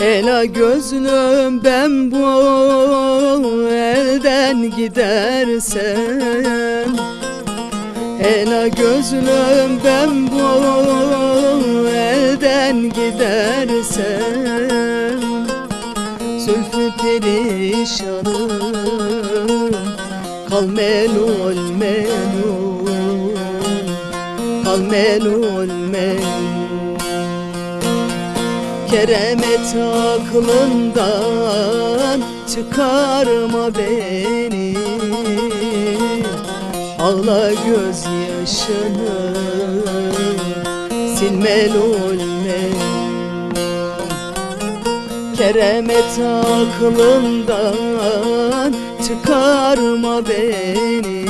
Ela gözlüm ben bu elden gidersem. Ela gözlüm ben bu elden gidersem. Zülfü perişanım Kal melul melul Kal melul melul Keremet aklından çıkarma beni. Ağla gözyaşını silme lulme Keremet aklından çıkarma beni.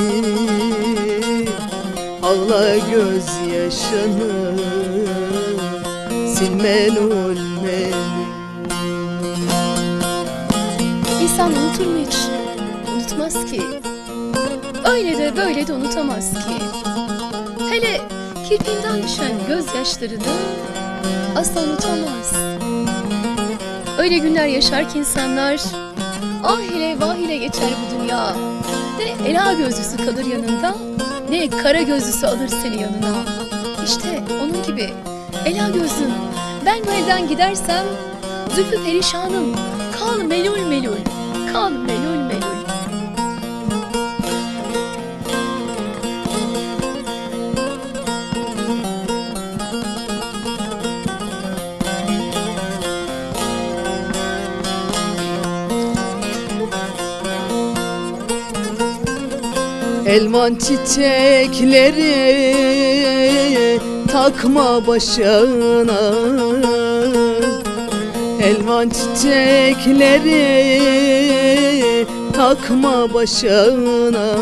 Ağla gözyaşını silme lulme İnsan unutur mu hiç? Unutmaz ki. Öyle de böyle de unutamaz ki. Hele kirpiğinden düşen gözyaşlarını asla unutamaz. Öyle günler yaşar ki insanlar ah ile vah ile geçer bu dünya. Ne ela gözlüsü kalır yanında ne kara gözlüsü alır seni yanına. İşte onun gibi ela gözlüm ben bu elden gidersem zülfü perişanım kal melul melul kal melul melul. Elman çiçekleri takma başına. Elman çiçekleri takma başına.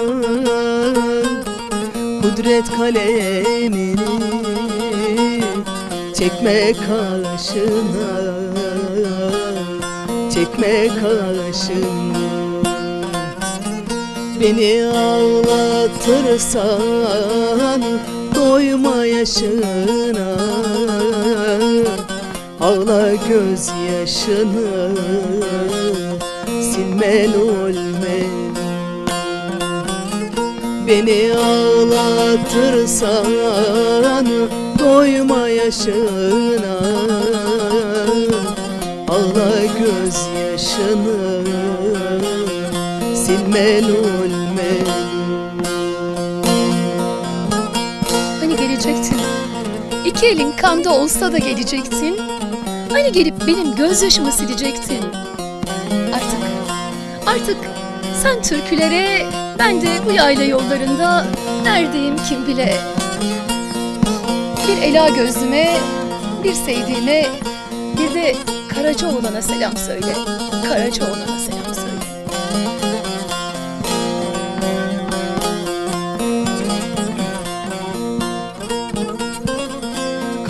Kudret kalemini çekme kaşına Çekme kaşına Beni ağlatırsan doyma yaşına. Ağla gözyaşını silme lulme Beni ağlatırsan doyma yaşına. Ağla gözyaşını silme lulme Hani gelecektin? İki elin kanda olsa da gelecektin. Hani gelip benim gözyaşımı silecektin. Artık, artık sen türkülere, ben de bu yayla yollarında neredeyim kim bile. Bir ela gözlüme, bir sevdiğime, bir de Karacaoğlan'a selam söyle. Karacaoğlan'a selam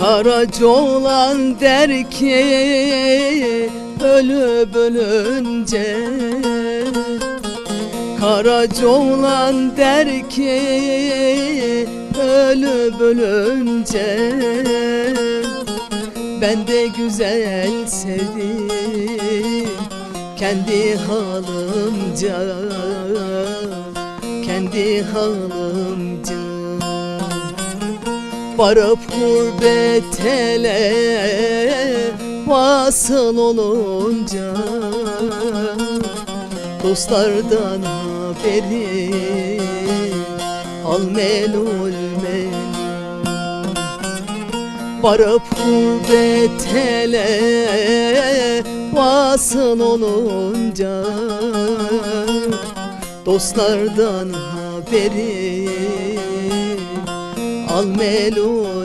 Karaca olan der ki ölüp ölünce Karaca olan der ki ölüp ölünce Ben de güzel sevdim kendi halımca Kendi halımca Varıp gurbet ele vasıl olunca Dostlardan haberi al melul melul. Varıp gurbet ele vasıl olunca Dostlardan haberi al melul